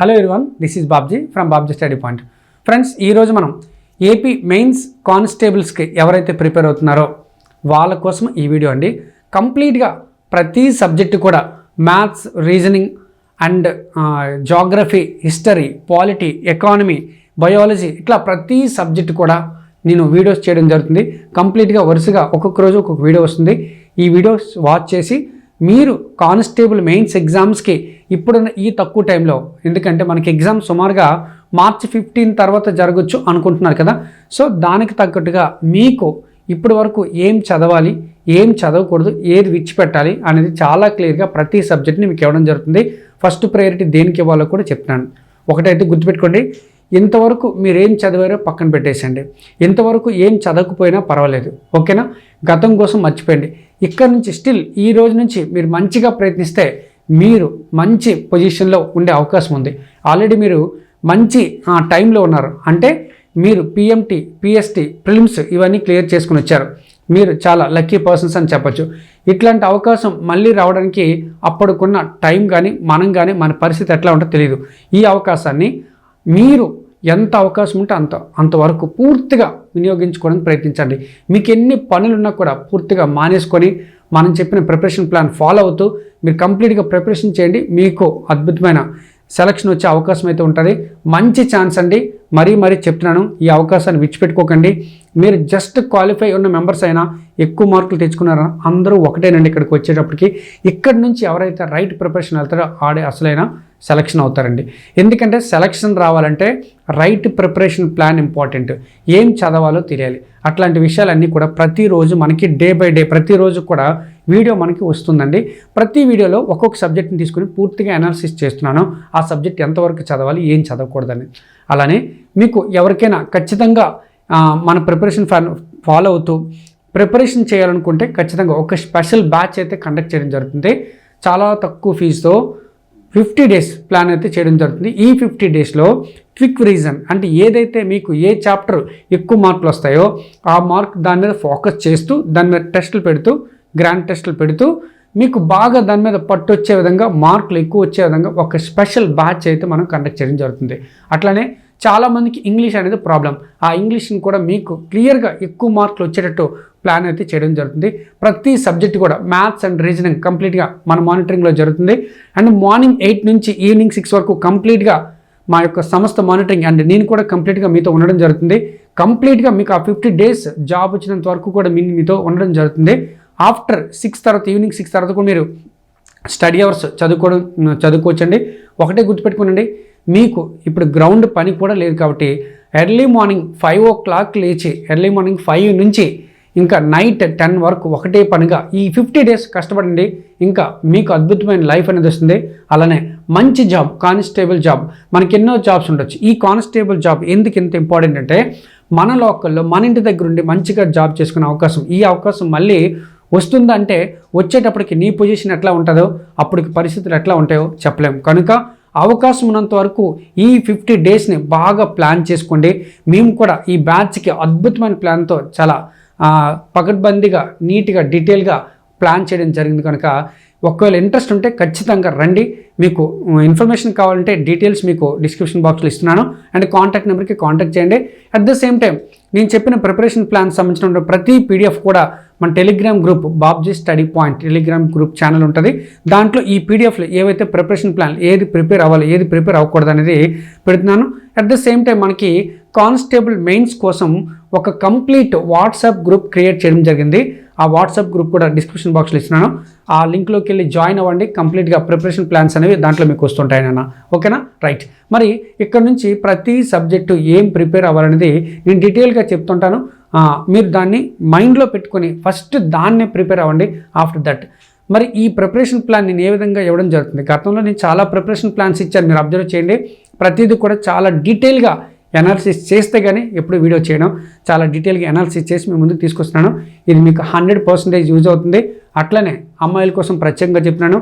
Hello everyone this is Babji from Babji study point friends ఈరోజు మనం AP mains కానిస్టేబుల్స్కి ఎవరైతే prepare అవుతున్నారో వాళ్ళ కోసం ఈ వీడియో అండి. కంప్లీట్గా ప్రతి సబ్జెక్టు కూడా maths reasoning and geography history polity economy biology ఇట్లా ప్రతి సబ్జెక్టు కూడా నేను వీడియోస్ చేయడం జరుగుతుంది. కంప్లీట్గా వరుసగా ఒక్కొక్క రోజు ఒక్కొక్క వీడియో వస్తుంది. ఈ వీడియోస్ వాచ్ చేసి మీరు కానిస్టేబుల్ మెయిన్స్ ఎగ్జామ్స్కి ఇప్పుడున్న ఈ తక్కువ టైంలో ఎందుకంటే మనకి ఎగ్జామ్ సుమారుగా మార్చి ఫిఫ్టీన్ తర్వాత జరగచ్చు అనుకుంటున్నారు కదా. సో దానికి తగ్గట్టుగా మీకు ఇప్పటి వరకు ఏం చదవాలి ఏం చదవకూడదు ఏది విడిచిపెట్టాలి అనేది చాలా క్లియర్గా ప్రతి సబ్జెక్ట్ని మీకు ఇవ్వడం జరుగుతుంది. ఫస్ట్ ప్రయారిటీ దేనికి ఇవ్వాలో కూడా చెప్తున్నాను. ఒకటైతే గుర్తుపెట్టుకోండి ఇంతవరకు మీరు ఏం చదివారో పక్కన పెట్టేసండి ఇంతవరకు ఏం చదవకపోయినా పర్వాలేదు. ఓకేనా? గతం కోసం మర్చిపోయండి. ఇక్కడ నుంచి స్టిల్ ఈ రోజు నుంచి మీరు మంచిగా ప్రయత్నిస్తే మీరు మంచి పొజిషన్లో ఉండే అవకాశం ఉంది. ఆల్రెడీ మీరు మంచి ఆ, టైంలో ఉన్నారు. అంటే మీరు పిఎంటి పిఎస్టీ ప్రిలిమ్స్ ఇవన్నీ క్లియర్ చేసుకుని వచ్చారు. మీరు చాలా లక్కీ పర్సన్స్ అని చెప్పొచ్చు. ఇట్లాంటి అవకాశం మళ్ళీ రావడానికి అప్పటికున్న టైం కానీ మనం కానీ మన పరిస్థితి ఎట్లా ఉంటుందో తెలియదు ఈ అవకాశాన్ని మీరు ఎంత అవకాశం ఉంటే అంత. అంతవరకు పూర్తిగా వినియోగించుకోవడానికి ప్రయత్నించండి. మీకు ఎన్ని పనులున్నా కూడా పూర్తిగా మానేసుకొని మనం చెప్పిన ప్రిపరేషన్ ప్లాన్ ఫాలో అవుతూ మీరు కంప్లీట్గా ప్రిపరేషన్ చేయండి. మీకు అద్భుతమైన సెలక్షన్ వచ్చే అవకాశం అయితే ఉంటుంది. మంచి ఛాన్స్ అండి. మరీ మరీ చెప్తున్నాను ఈ అవకాశాన్ని విడిచిపెట్టుకోకండి. మీరు జస్ట్ క్వాలిఫై ఉన్న మెంబర్స్ అయినా ఎక్కువ మార్కులు తెచ్చుకున్నారా? అందరూ ఒకటేనండి ఇక్కడికి వచ్చేటప్పటికి. ఇక్కడి నుంచి ఎవరైతే రైట్ ప్రిపరేషన్ వెళ్తారో ఆడే అసలైన సెలక్షన్ అవుతారండి. ఎందుకంటే సెలక్షన్ రావాలంటే రైట్ ప్రిపరేషన్ ప్లాన్ ఇంపార్టెంట్ ఏం చదవాలో తెలియాలి. అట్లాంటి విషయాలన్నీ కూడా ప్రతిరోజు మనకి డే బై డే ప్రతిరోజు కూడా వీడియో మనకి వస్తుందండి. ప్రతి వీడియోలో ఒక్కొక్క సబ్జెక్ట్ని తీసుకుని పూర్తిగా అనాలిసిస్ చేస్తున్నాను. ఆ సబ్జెక్ట్ ఎంతవరకు చదవాలి ఏం చదవకూడదని. అలానే మీకు ఎవరికైనా ఖచ్చితంగా మన ప్రిపరేషన్ ఫాలో అవుతూ ప్రిపరేషన్ చేయాలనుకుంటే ఖచ్చితంగా ఒక స్పెషల్ బ్యాచ్ అయితే కండక్ట్ చేయడం జరుగుతుంది. చాలా తక్కువ ఫీజుతో ఫిఫ్టీ డేస్ ప్లాన్ అయితే చేయడం జరుగుతుంది. ఈ ఫిఫ్టీ డేస్లో క్విక్ రీజన్ అంటే ఏదైతే మీకు ఏ చాప్టర్ ఎక్కువ మార్కులు వస్తాయో ఆ మార్క్ దాని మీద ఫోకస్ చేస్తూ దాని మీద టెస్టులు పెడుతూ గ్రాండ్ టెస్టులు పెడుతూ మీకు బాగా దాని మీద పట్టు వచ్చే విధంగా మార్కులు ఎక్కువ వచ్చే విధంగా ఒక స్పెషల్ బ్యాచ్ అయితే మనం కండక్ట్ చేయడం జరుగుతుంది. అట్లానే చాలామందికి ఇంగ్లీష్ అనేది ప్రాబ్లం. ఆ ఇంగ్లీష్ని కూడా మీకు క్లియర్గా ఎక్కువ మార్కులు వచ్చేటట్టు ప్లాన్ అయితే చేయడం జరుగుతుంది. ప్రతి సబ్జెక్ట్ కూడా మ్యాథ్స్ అండ్ రీజనింగ్ కంప్లీట్గా మన మానిటరింగ్లో జరుగుతుంది. అండ్ మార్నింగ్ ఎయిట్ నుంచి ఈవినింగ్ సిక్స్ వరకు కంప్లీట్గా మా యొక్క సంస్థ మానిటరింగ్ అండ్ నేను కూడా కంప్లీట్గా మీతో ఉండడం జరుగుతుంది. కంప్లీట్గా మీకు ఆ ఫిఫ్టీ డేస్ జాబ్ వచ్చినంత వరకు కూడా మీ మీతో ఉండడం జరుగుతుంది. ఆఫ్టర్ సిక్స్ తర్వాత ఈవినింగ్ సిక్స్ తర్వాత కూడా మీరు స్టడీ అవర్స్ చదువుకోవడం చదువుకోవచ్చండి. ఒకటే గుర్తుపెట్టుకోనండి. మీకు ఇప్పుడు గ్రౌండ్ పని కూడా లేదు కాబట్టి early morning five o'clock లేచి ఎర్లీ మార్నింగ్ ఫైవ్ నుంచి ఇంకా నైట్ టెన్ వరకు ఒకటే పనిగా ఈ ఫిఫ్టీ డేస్ కష్టపడండి. ఇంకా మీకు అద్భుతమైన లైఫ్ అనేది వస్తుంది. అలానే మంచి జాబ్ కానిస్టేబుల్ జాబ్ మనకి ఎన్నో జాబ్స్ ఉండొచ్చు. ఈ కానిస్టేబుల్ జాబ్ ఎందుకు ఇంత ఇంపార్టెంట్ అంటే మన లోకల్లో మన ఇంటి దగ్గర ఉండి మంచిగా జాబ్ చేసుకునే అవకాశం. ఈ అవకాశం మళ్ళీ వస్తుందంటే వచ్చేటప్పటికి నీ పొజిషన్ ఎట్లా ఉంటుందో అప్పటికి పరిస్థితులు ఎట్లా ఉంటాయో చెప్పలేము కనుక అవకాశం ఉన్నంత వరకు ఈ ఫిఫ్టీ డేస్ని బాగా ప్లాన్ చేసుకోండి. మేము కూడా ఈ బ్యాచ్కి అద్భుతమైన ప్లాన్తో చాలా పకడ్బందీగా నీట్గా డీటెయిల్గా ప్లాన్ చేయడం జరిగింది కనుక ఒకవేళ ఇంట్రెస్ట్ ఉంటే ఖచ్చితంగా రండి. మీకు ఇన్ఫర్మేషన్ కావాలంటే డీటెయిల్స్ మీకు డిస్క్రిప్షన్ బాక్స్లో ఇస్తున్నాను. అండ్ కాంటాక్ట్ నెంబర్కి కాంటాక్ట్ చేయండి. అట్ ద సేమ్ టైం నేను చెప్పిన ప్రిపరేషన్ ప్లాన్ సంబంధించిన ప్రతి పీడిఎఫ్ కూడా మన Telegram group Babji study point Telegram group channel ఉంటుంది. దాంట్లో ఈ పీడిఎఫ్లు ఏవైతే ప్రిపరేషన్ ప్లాన్ ఏది ప్రిపేర్ అవ్వాలి ఏది ప్రిపేర్ అవ్వకూడదు అనేది పెడుతున్నాను. అట్ ద సేమ్ టైం మనకి కానిస్టేబుల్ మెయిన్స్ కోసం ఒక కంప్లీట్ వాట్సాప్ గ్రూప్ క్రియేట్ చేయడం జరిగింది. ఆ వాట్సాప్ గ్రూప్ కూడా డిస్క్రిప్షన్ బాక్స్లో ఇస్తున్నాను. ఆ లింక్లోకి వెళ్ళి జాయిన్ అవ్వండి. కంప్లీట్గా ప్రిపరేషన్ ప్లాన్స్ అనేవి దాంట్లో మీకు వస్తుంటాయి నాన్న. ఓకేనా? రైట్. మరి ఇక్కడ నుంచి ప్రతి సబ్జెక్టు ఏం ప్రిపేర్ అవ్వాలనేది నేను డీటెయిల్గా చెప్తుంటాను. మీరు దాన్ని మైండ్లో పెట్టుకొని ఫస్ట్ దాన్నే ప్రిపేర్ అవ్వండి ఆఫ్టర్ దట్. మరి ఈ ప్రిపరేషన్ ప్లాన్ నేను ఏ విధంగా ఇవ్వడం జరుగుతుంది? గతంలో నేను చాలా ప్రిపరేషన్ ప్లాన్స్ ఇచ్చాను. మీరు అబ్జర్వ్ చేయండి. ప్రతిదీ కూడా చాలా డీటెయిల్గా అనాలిసిస్ చేస్తే కానీ ఎప్పుడు వీడియో చేయడం చాలా డీటెయిల్గా అనాలిసిస్ చేసి మీ ముందుకు తీసుకొస్తున్నాను. ఇది మీకు హండ్రెడ్ పర్సెంటేజ్ యూజ్ అవుతుంది. అట్లనే అమ్మాయిల కోసం ప్రత్యేకంగా చెప్తున్నాను.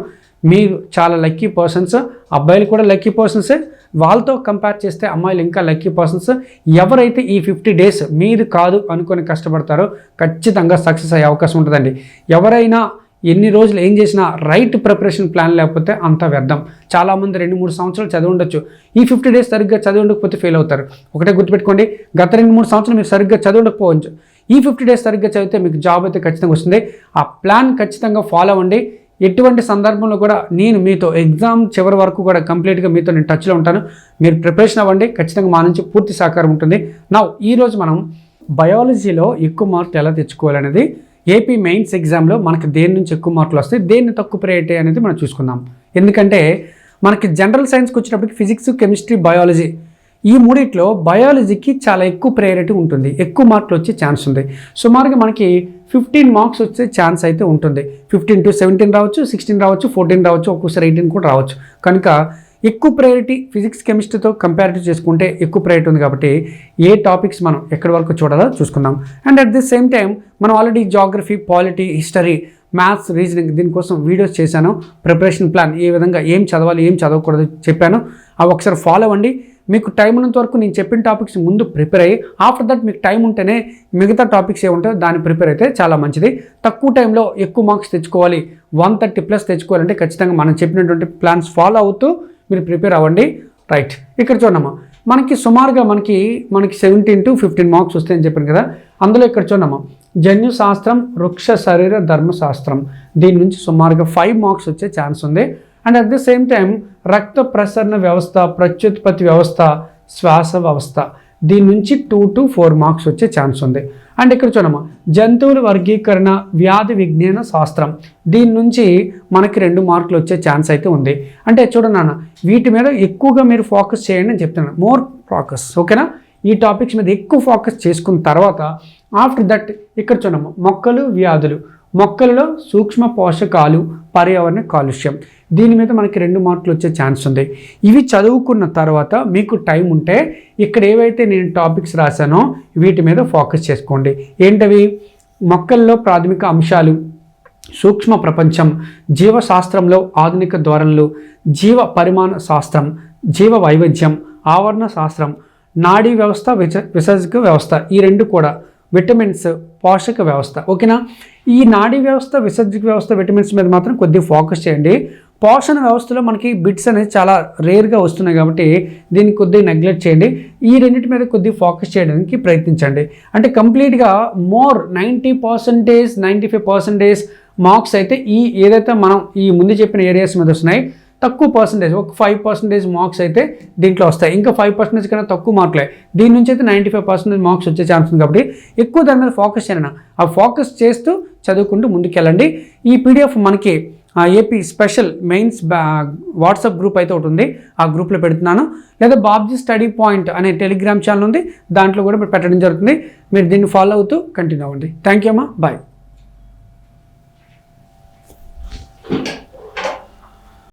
మీరు చాలా లక్కీ పర్సన్స్ అబ్బాయిలు కూడా లక్కీ పర్సన్సే వాళ్ళతో కంపేర్ చేస్తే అమ్మాయిలు ఇంకా లక్కీ పర్సన్స్ ఎవరైతే ఈ ఫిఫ్టీ డేస్ మీరు కాదు అనుకొని కష్టపడతారో ఖచ్చితంగా సక్సెస్ అయ్యే అవకాశం ఉంటుందండి. ఎవరైనా ఎన్ని రోజులు ఏం చేసినా రైట్ ప్రిపరేషన్ ప్లాన్ లేకపోతే అంత వ్యర్థం. చాలామంది రెండు మూడు సంవత్సరాలు చదివి ఉండొచ్చు. ఈ ఫిఫ్టీ డేస్ సరిగ్గా చదివి ఉండకపోతే ఫెయిల్ అవుతారు. ఒకటే గుర్తుపెట్టుకోండి గత రెండు మూడు సంవత్సరాలు మీరు సరిగ్గా చదివి ఉండకపోవచ్చు. ఈ ఫిఫ్టీ డేస్ సరిగ్గా చదివితే మీకు జాబ్ అయితే ఖచ్చితంగా వస్తుంది. ఆ ప్లాన్ ఖచ్చితంగా ఫాలో అవ్వండి. ఎటువంటి సందర్భంలో కూడా నేను మీతో ఎగ్జామ్ చివరి వరకు కూడా కంప్లీట్గా మీతో నేను టచ్లో ఉంటాను. మీరు ప్రిపరేషన్ అవ్వండి. ఖచ్చితంగా మా నుంచి పూర్తి సహకారం ఉంటుంది. నా ఈరోజు మనం బయాలజీలో ఎక్కువ మార్కులు ఎలా తెచ్చుకోవాలనేది ఏపీ మెయిన్స్ ఎగ్జామ్లో మనకి దేని నుంచి ఎక్కువ మార్కులు వస్తాయి దేన్ని తక్కువ ప్రయారిటీ అనేది మనం చూసుకుందాం. ఎందుకంటే మనకి జనరల్ సైన్స్కి వచ్చినప్పటికి ఫిజిక్స్ కెమిస్ట్రీ బయాలజీ ఈ మూడిట్లో బయాలజీకి చాలా ఎక్కువ ప్రయారిటీ ఉంటుంది. ఎక్కువ మార్కులు వచ్చే ఛాన్స్ ఉంది. సుమారుగా మనకి ఫిఫ్టీన్ మార్క్స్ వచ్చే ఛాన్స్ అయితే ఉంటుంది. ఫిఫ్టీన్ టు సెవెంటీన్ రావచ్చు సిక్స్టీన్ రావచ్చు ఫోర్టీన్ రావచ్చు ఒక్కోసారి ఎయిటీన్ కూడా రావచ్చు. కనుక ఎక్కువ ప్రయారిటీ ఫిజిక్స్ కెమిస్ట్రీతో కంపారిటివ్ చేసుకుంటే ఎక్కువ ప్రయారిటీ ఉంది కాబట్టి ఏ టాపిక్స్ మనం ఎక్కడి వరకు చూడాలో చూసుకుందాం. And at the same time మనం already geography polity history maths reasoning దీనికోసం వీడియోస్ చేశాను. ప్రిపరేషన్ ప్లాన్ ఏ విధంగా ఏం చదవాలి ఏం చదవకూడదు చెప్పాను. అవి ఒకసారి ఫాలో అవ్వండి. మీకు టైం ఉన్నంత వరకు నేను చెప్పిన టాపిక్స్ ముందు ప్రిపేర్ అయ్యి ఆఫ్టర్ దట్ మీకు టైం ఉంటేనే మిగతా టాపిక్స్ ఏముంటాయో దాన్ని ప్రిపేర్ అయితే చాలా మంచిది. తక్కువ టైంలో ఎక్కువ మార్క్స్ తెచ్చుకోవాలి. వన్ థర్టీ ప్లస్ తెచ్చుకోవాలంటే ఖచ్చితంగా మనం చెప్పినటువంటి ప్లాన్స్ ఫాలో అవుతూ మీరు ప్రిపేర్ అవ్వండి. రైట్. ఇక్కడ చూడమ్మా మనకి సుమారుగా మనకి మనకి సెవెంటీన్ టు ఫిఫ్టీన్ మార్క్స్ వస్తాయని చెప్పాను కదా. అందులో ఇక్కడ చూడమ్మా జన్యు శాస్త్రం వృక్ష శరీర ధర్మశాస్త్రం. దీని నుంచి సుమారుగా ఫైవ్ మార్క్స్ వచ్చే ఛాన్స్ ఉంది. And at the same time రక్త ప్రసరణ వ్యవస్థ ప్రత్యుత్పత్తి వ్యవస్థ శ్వాస వ్యవస్థ. దీని నుంచి టూ టు ఫోర్ మార్క్స్ వచ్చే ఛాన్స్ ఉంది. అండ్ ఇక్కడ చూడమ్మా జంతువుల వర్గీకరణ వ్యాధి విజ్ఞాన శాస్త్రం. దీని నుంచి మనకి రెండు మార్కులు వచ్చే ఛాన్స్ అయితే ఉంది. అంటే చూడన్నా వీటి మీద ఎక్కువగా మీరు ఫోకస్ చేయండి అని చెప్తున్నాను. మోర్ ఫోకస్ ఓకేనా? ఈ టాపిక్స్ మీద ఎక్కువ ఫోకస్ చేసుకున్న తర్వాత ఆఫ్టర్ దట్ ఇక్కడ చూడమ్మా మొక్కలు వ్యాధులు. మొక్కలలో సూక్ష్మ పోషకాలు పర్యావరణ కాలుష్యం. దీని మీద మనకి రెండు మార్కులు వచ్చే ఛాన్స్ ఉంది. ఇవి చదువుకున్న తర్వాత మీకు టైం ఉంటే ఇక్కడ ఏవైతే నేను టాపిక్స్ రాశానో వీటి మీద ఫోకస్ చేసుకోండి. ఏంటవి? మొక్కల్లో ప్రాథమిక అంశాలు సూక్ష్మ ప్రపంచం జీవశాస్త్రంలో ఆధునిక ధోరణులు జీవ పరిమాణ శాస్త్రం జీవ వైవిధ్యం ఆవరణ శాస్త్రం నాడీ వ్యవస్థ విచ విసర్జక వ్యవస్థ ఈ రెండు కూడా విటమిన్స్ పోషక వ్యవస్థ ఓకేనా? ఈ నాడీ వ్యవస్థ విసర్జక వ్యవస్థ విటమిన్స్ మీద మాత్రం కొద్దిగా ఫోకస్ చేయండి. పోషణ వ్యవస్థలో మనకి బిట్స్ అనేది చాలా రేర్గా వస్తున్నాయి కాబట్టి దీన్ని కొద్దిగా నెగ్లెక్ట్ చేయండి. ఈ రెండింటి మీద కొద్దిగా ఫోకస్ చేయడానికి ప్రయత్నించండి. అంటే కంప్లీట్గా more ninety percentage ninety five percentage marks అయితే ఈ ఏదైతే మనం ఈ ముందు చెప్పిన ఏరియాస్ మీద వస్తున్నాయి తక్కువ పర్సంటేజ్ ఒక ఫైవ్ పర్సెంటేజ్ మార్క్స్ అయితే దీంట్లో వస్తాయి. ఇంకా ఫైవ్ పర్సెంటేజ్ కన్నా తక్కువ మార్కులే దీని నుంచి అయితే నైంటీ ఫైవ్ పర్సెంటేజ్ మార్క్స్ వచ్చే ఛాన్స్ ఉంది కాబట్టి ఎక్కువ దాని మీద ఫోకస్ చేయను ఆ ఫోకస్ చేస్తూ చదువుకుంటూ ముందుకెళ్ళండి. ఈ పీడిఎఫ్ మనకి AP special mains WhatsApp group అయితే ఒకటి ఉంది. ఆ గ్రూప్లో పెడుతున్నాను. లేదా బాబ్జీ స్టడీ పాయింట్ అనే టెలిగ్రామ్ ఛానల్ ఉంది. దాంట్లో కూడా పెట్టడం జరుగుతుంది. మీరు దీన్ని ఫాలో అవుతూ కంటిన్యూ అవ్వండి. థ్యాంక్ యూ అమ్మా. బాయ్